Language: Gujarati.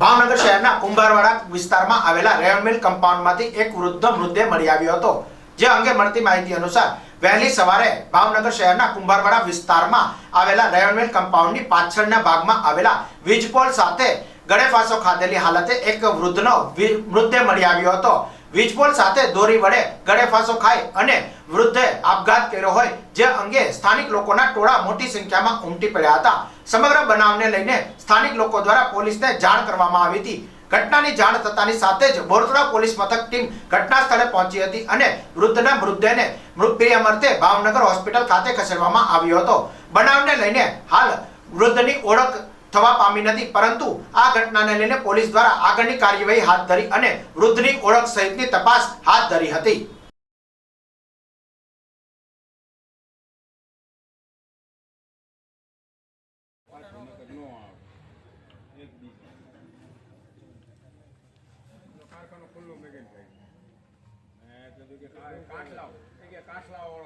ભાવનગર શહેરના કુંભારવાડા વિસ્તારમાં આવેલા રેયન મિલ કમ્પાઉન્ડમાંથી એક વૃદ્ધ મૃતદેહ મળી આવ્યો હતો, જે અંગે મળતી માહિતી અનુસાર વહેલી સવારે ભાવનગર શહેરના કુંભારવાડા વિસ્તારમાં આવેલા રેયન મિલ કમ્પાઉન્ડની પાછળના ભાગમાં આવેલા વીજપોલ સાથે ગળેફાંસો ખાધેલી હાલતે એક વૃદ્ધનો મૃતદેહ મળી આવ્યો હતો. વીજપોલ સાથે દોરી વડે ગળે ફાંસો ખાઈ અને વૃદ્ધે આપઘાત કર્યો હોય જે અંગે સ્થાનિક લોકોના ટોળા મોટી સંખ્યામાં ઉમટી પડ્યા હતા. સમગ્ર બનાવને લઈને સ્થાનિક લોકો દ્વારા પોલીસને જાણ કરવામાં આવી હતી. ઘટનાની જાણ થતાની સાથે જ બોરતોડા પોલીસ મથક ટીમ ઘટના સ્થળે પહોંચી હતી અને વૃદ્ધના મૃતદેહને મૃતપ્રિય અર્થે ભાવનગર હોસ્પિટલ ખાતે ખસેડવામાં આવ્યો હતો. બનાવને લઈને હાલ વૃદ્ધની ઓળખ થવા પામી નથી. પરંતુ આ ઘટનાને લઈને પોલીસ દ્વારા આગળની કાર્યવાહી હાથ ધરી અને વૃદ્ધની ઓળખ સહિતની તપાસ હાથ ધરી હતી. કારખાનો ખુલ્લો મેગેન થાય ને તો કે કાચ લાવ